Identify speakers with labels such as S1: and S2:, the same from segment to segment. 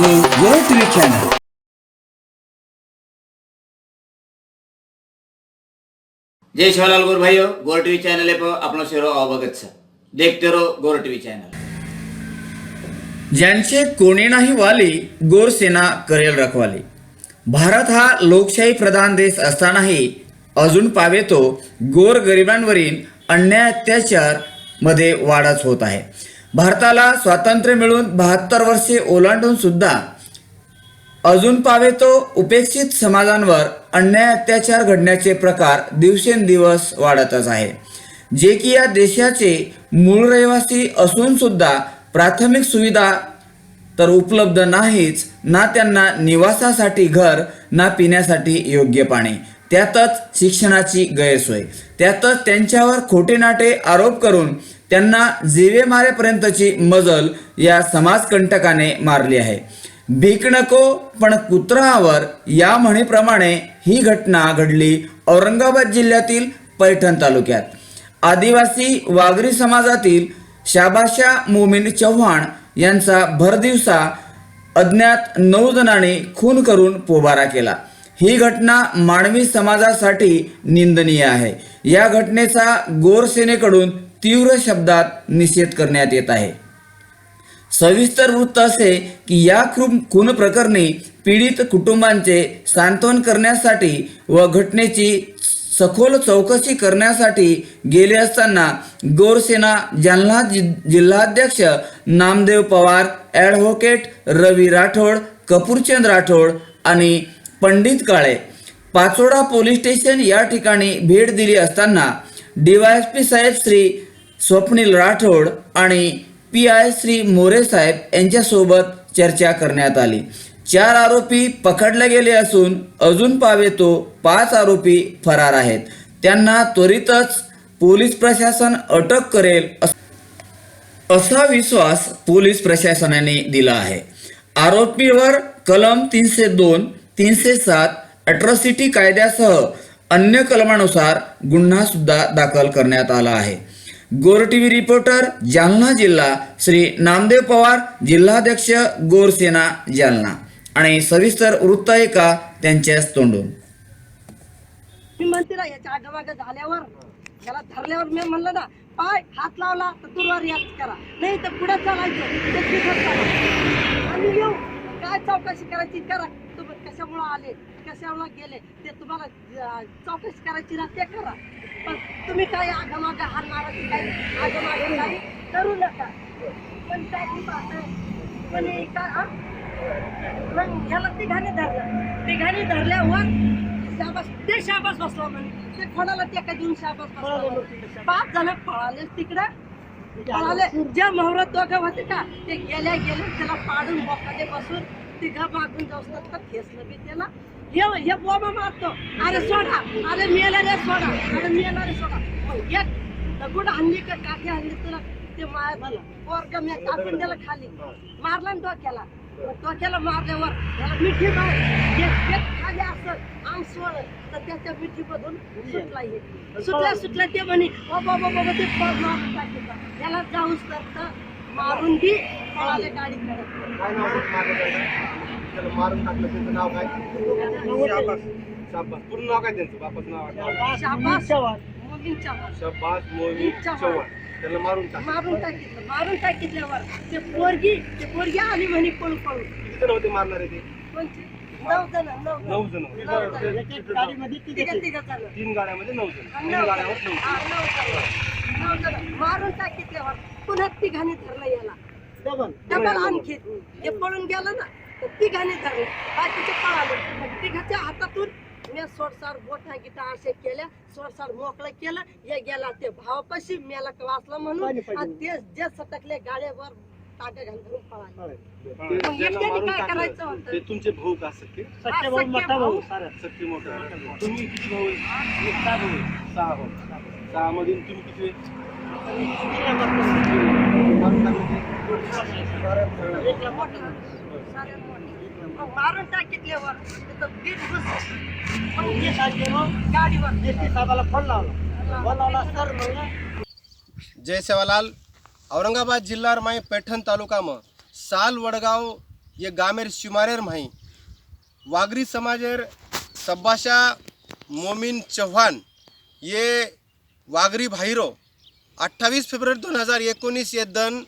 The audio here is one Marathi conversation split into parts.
S1: वर्ल्ड टीव्ही चॅनल
S2: जय शिवलाल गोर भाइयों गोर टीवी चैनल पर अपना शेरो अवगत छ देखते रहो गोर टीवी चॅनल.
S3: ज्यांचे कोणी नाही वाली गोरसेना करेल रखवाली. भारत हा लोकशाही प्रधान देश असतानाही अजून पावे तो गोर गरिबांवरील अन्याय अत्याचारमध्ये वाढच होत आहे. भारताला स्वातंत्र्य मिळून बहात्तर वर्षे ओलांडून सुद्धा अजून पावे तो उपेक्षित समाजांवर अन्याय अत्याचार घडण्याचे प्रकार दिवसेंदिवस वाढतच आहे. जे की या देशाचे मूळ रहिवासी असून सुद्धा प्राथमिक सुविधा तर उपलब्ध नाहीच ना त्यांना निवासासाठी घर ना पिण्यासाठी योग्य पाणी. त्यातच शिक्षणाची गैरसोय. त्यातच त्यांच्यावर खोटे नाटे आरोप करून त्यांना जीवे मारेपर्यंतची मजल या समाजकंटकाने मारली आहे. भीक नको पण कुत्रावर या म्हणीप्रमाणे ही घटना घडली औरंगाबाद जिल्ह्यातील पैठण तालुक्यात. आदिवासी वागरी समाजातील शाबाशा मोमिन चव्हाण यांचा भरदिवसा अज्ञात नऊ जणांनी खून करून पोबारा केला. ही घटना मानवी समाजासाठी निंदनीय आहे. या घटनेचा गोरसेनेकडून तीव्र शब्दात निषेध करण्यात येत आहे. सविस्तर वृत्त असे की या खून खून प्रकरणी पीडित कुटुंबांचे सांत्वन करण्यासाठी व घटनेची सखोल चौकशी करण्यासाठी गेले असताना गोरसेना जालना जि जिल्हाध्यक्ष नामदेव पवार ॲडव्होकेट रवी राठोड कपूरचंद राठोड आणि पंडित काळे पाचोडा पोलीस स्टेशन या ठिकाणी भेट दिली असताना डीवायएसपी साहेब श्री स्वप्नील राठोड आणि पी आय श्री मोरे साहेब यांच्यासोबत चर्चा करण्यात आली. चार आरोपी पकडले गेले असून अजून पावे तो पाच आरोपी फरार आहेत. त्यांना त्वरितच पोलीस प्रशासन अटक करेल अस- असा विश्वास पोलीस प्रशासनाने दिला आहे. आरोपीवर कलम तीनशे दोन तीनशे सात अट्रॉसिटी कायद्यासह अन्य कलमानुसार गुन्हा सुद्धा दाखल करण्यात आला आहे. गोर टीव्ही रिपोर्टर जालना जिल्हा श्री नामदेव पवार जिल्हाध्यक्ष गोरसेना जालना. आणि सविस्तर वृत्त आहे त्यांच्याच तोंडून?
S4: मी म्हणते ना याच्या आगमाग झाल्यावर याला धरल्यावर मी म्हणलं ना पाय हात लावला तर दूरवर याच करा. नाही तर पुढे चालायचं चाला. आम्ही येऊ काय चौकशी करायची? करा. तुम्ही कशामुळे आले? कशामुळं गेले ते तुम्हाला चौकशी करायची ना ते करा. पण तुम्ही काय आगमाग हारणाराची काही आगमाग काही करू नका. पण काय पण काय हा? मग ह्याला तिघाने धरलं. तिघाने धरल्यावर शाबास ते शाबास बसला म्हणे. ते कोणाला ते का देऊन शाबास बसला. पाच जण पळाले तिकडे. पळाले. जे मोहरत दोघं होते का ते गेल्या गेले त्याला पाडून बोकाने बसून तिघा मागून जाऊ तर ठेसलं बी त्याला. हे हे बोबा मारतो अरे सोडा अरे मेला रे सोडा अरे मेला रे सोडा. हो, मग एक दगड आणली का काठी आणली तुला ते माया झालं पोरग मी टाकून दिलं खाली मारला ना डोक्याला. मग डोक्याला मारल्यावर त्याला मिठी मार एक खाली असं अंग सोड. तर त्याच्या मिठीमधून सुटला हे. सुटल्या सुटल्या ते म्हणे ओ बाबा बाबा ते पग मारून टाकीचा याला जाऊस तर मारून दी पळाले गाडी
S5: काय त्याला मारून टाकलं. त्यांचं नाव काय? शाबास. शाबास. पूर्ण नाव काय त्यांचं? बापाचं नाव आठवलं.
S4: शाबास मुलींच्या
S5: शाबास मोहिनी चव्हाण. त्याला मारून टाकलं.
S4: मारून टाकितलं मारून टाकितल्यावर ते पोरगी ते पोरगी आली म्हणे पळू पळू
S5: किती जण होते मारणारे ते?
S4: नऊ जण नऊ
S5: नऊ जण होते.
S4: नऊ जण. तिघं तिघं जण.
S5: तीन गाड्यामध्ये नऊ जण. तीन
S4: नऊ
S5: गाड्यावर
S4: जण.
S5: नऊ
S4: नऊ जण. नऊ जण. मारून टाकितल्यावर पुन्हा तिघांनी धरलं याला. डबल आणखी. हे पळून गेलं ना. तिघांनी धरलं बाकीचे पळाले. मग तिघाच्या हातातून मी सोडसाड बोटा गिटा असे केल्या सोडसाड मोकळं केलं. हे गेला ते भावापाशी मेला वाचलं म्हणून. आणि ते जे सटकले गाड्यावर घालून पळाले. मग एकट्याने काय होतं?
S5: तुमचे भाऊ का सख्खे?
S4: सख्खे भाऊ.
S5: सख्खे मोठे. तुम्ही किती भाऊ आहे? सहा भाऊ सहा मधून तुम्ही किती आहे?
S4: मोठं.
S5: जय सेवालाल औरंगाबाद जिल्हार माई पैठण तालुकामा साल वडगाव ये गामेर शिमारेर माही वागरी समाजेर सब्बाशा मोमिन चव्हाण ये वागरी भाईरो 28 फेब्रुवारी दोन हजार एकोणीस ये दन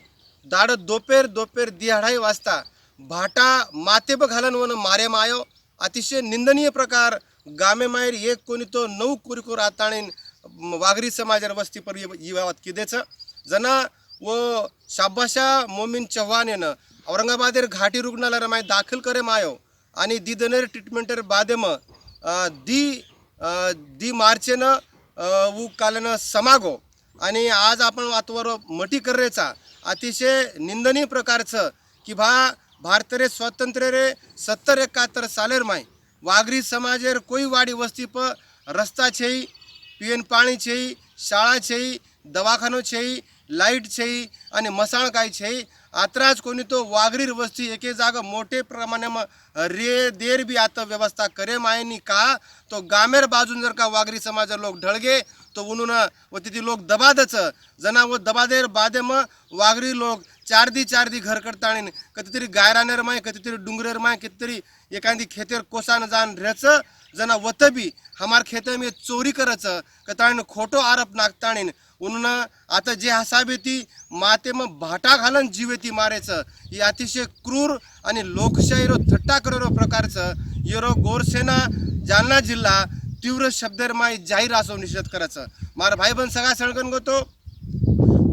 S5: दाड दोपेर दोपेर दिहाडाई वाजता भाटा मातेब घालन वन मारे मायो. अतिशय निंदनीय प्रकार. गामे मायर एक कोणी तो नऊ कुरकुर आताणीन वागरी समाजार वस्ती पर yiवावत किदेचं? जना व शाबाशा मोमीन चव्हाण येणं. औरंगाबादेर घाटी रुग्णालयाला माय दाखल करे मायो. आणि दी दनेर ट्रीटमेंटेर बादेम दी दी मार्चेनं अ, उ कालन समागो. आणि आज आपण वातवर मटी करेचा अतिशय निंदनीय प्रकारचं की भा భారతరే స్వతంత్రరే సత్తర్ ఎకాత్తర్ సాలేరమాయి વાઘરી સમાજે કોઈ વાડી વસ્તી પર રસ્તા છે પીએન પાણી છે શાળા છે દવાખાનો છે લાઇટ છે અને મસાણકાઈ છે આતરા જ કોની તો વાઘરી વસ્તી એકે જાગા મોટે પ્રમાણમાં રે દેર બી આત વ્યવસ્થા કરે માयनी का तो गामेर बाजून जर का वाघरी समाज लोक ढळगे तो उन्होंने व तिथे लोक दबादच जना व दबादेर बादे मग वाघरी लोक चार दी चार दी घर करताळीन कधीतरी गायरानेर माय कधीतरी डुंगरेर माय कितीतरी एखादी खेतेर कोसान जाण रेच जना वत बी. हमार खेते में चोरी करच कताळीन खोटो आरोप नागताळीन उन्हून आता जे हसाबे ती माते मग भाटा घालन जीवे ती मारेचं. ही अतिशय क्रूर आणि लोकशाहीरो थट्टा करो प्रकारचं येरो गोरसेना जालना जिल्हा तीव्र शब्देर माय जाहीर असो निषेध करायचं. मार भाई बन सगळा सळगन गोतो.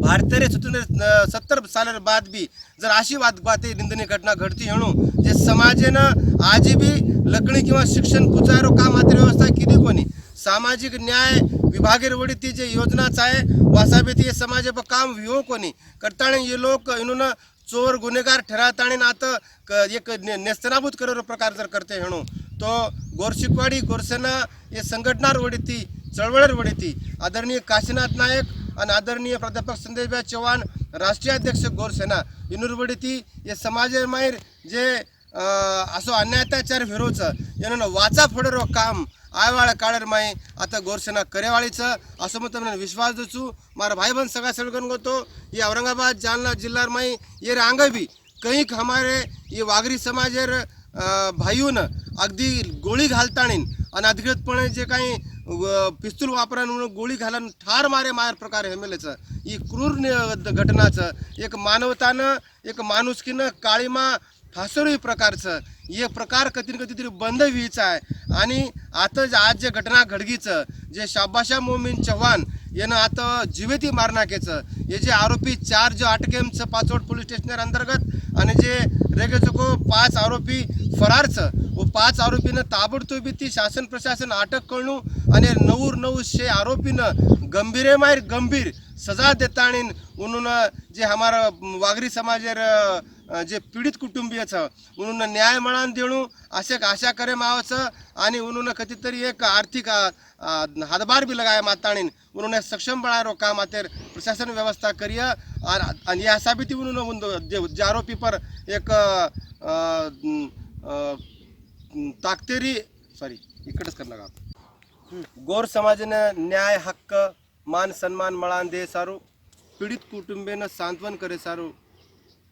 S5: भारतीय स्वतंत्र सत्तर साल बाद भी जर अशी वाद बाते निंदनीय घटना घडती म्हणून जे समाजानं आजी बी लकणी किंवा शिक्षण पुचारो का मात्र व्यवस्था केली कोणी? सामाजिक न्याय विभागेर वडी ती जे योजनाच आहे वासाबी ती समाज काम विहो कोणी? करताना ये लोक इनून चोर गुन्हेगार ठराताणे आता एक ने- नेस्तनाभूत करो प्रकार जर करते म्हणून तो गोरशिकवाडी गोरसेना हे संघटनार वडीती चळवळर वडीती आदरणीय काशीनाथ नायक आणि आदरणीय प्राध्यापक संदेशभाई चव्हाण राष्ट्रीय अध्यक्ष गोरसेना इनुरवडीती हे समाज माहीर जे अं, असो अन्याय अत्याचार विरोधचं यानं वाचा फोडरो काम आयवाळ काळर माई आता गोरसेना करेवाळीचं असं मग તમને विश्वास दचू मारा भाई बहन सगळा सड़गन गोतो ये औरंगाबाद जालना जिल्हा माई ये रांग भी કંઈક हमारे ये वागरी समाजेर अं, भाईऊन अगदी गोळी घालताणीन अनधिकृतपणे जे काही व- पिस्तूल वापरान म्हणून गोळी घालून ठार मारे मार प्रकार हेमेलेचं ही क्रूर घटनाचं एक मानवतानं एक माणुसकीनं काळीमा फासोरी प्रकारचं. हे प्रकार कधी न कधीतरी बंद व्हायचं आहे. आणि आता जे- आज जे घटना घडगीचं जे शाबाशा मोमीन चव्हाण यानं आता जीवेती मारनाकेचं. हे जे आरोपी चार जो अटकेमचं पाचवड पोलीस स्टेशनर अंतर्गत आणि जे रेगेचको पाच आरोपी फरारचं व पाच आरोपीनं ताबडतोबी ती शासन प्रशासन अटक करणू आणि नऊ नऊ शे आरोपीनं गंभीरे मायर गंभीर सजा देताणी म्हणून जे हमारा वागरी समाजेर जे पीडित कुटुंबीय छ उन्होंने न्याय मळान देणू असे आशा करे मावचं आणि उन्होंने कधीतरी एक आर्थिक हातभार भी लगाया माताणीन. उन्होंने सक्षम बनारो काम आतेर प्रशासन व्यवस्था करिया आणि या साबितीवरून जे जे आरोपी पर एक ताकतेरी सॉरी इकडेच करणार का? गोर समाजानं न्याय हक्क मान सन्मान मळान दे सारू पीडित कुटुंबेनं सांत्वन करे सारू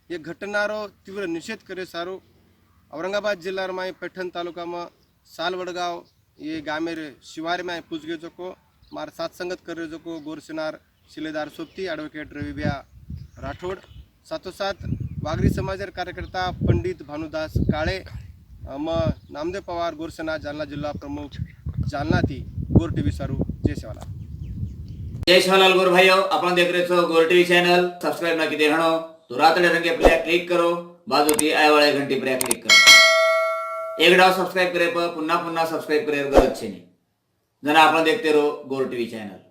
S5: हे घटनारो तीव्र निषेध करे सारू औरंगाबाद जिल्हा माय पैठण तालुकाમાં सालवडगाव ये गामेर शिवार में पुजगे जोको मार साथ संगत करे जोको गोरसेनार शिलेदार सोपती ॲडव्होकेट रविब्या राठोड सातोसात वागरी समाजर कार्यकर्ता पंडित भानुदास काळे म नामदेव पवार गोरसेना जालना जिल्हा प्रमुख जालना ती गोर टी व्ही सारू जय सेवालाल.
S2: जय शिवलाल गोर भाइयों अपन देख रहे हो गोर टीवी चैनल सब्सक्राइब ना किए हणो तो रातड़े रंगे पर क्लिक करो बाजू थी आय वाले घंटी पर क्लिक करो. एक डाव सब्सक्राइब करे पर पुन्हा पुन्हा सब्सक्राइब करे गरज छे नहीं जना आपण देखते रहो गोर टीवी चैनल.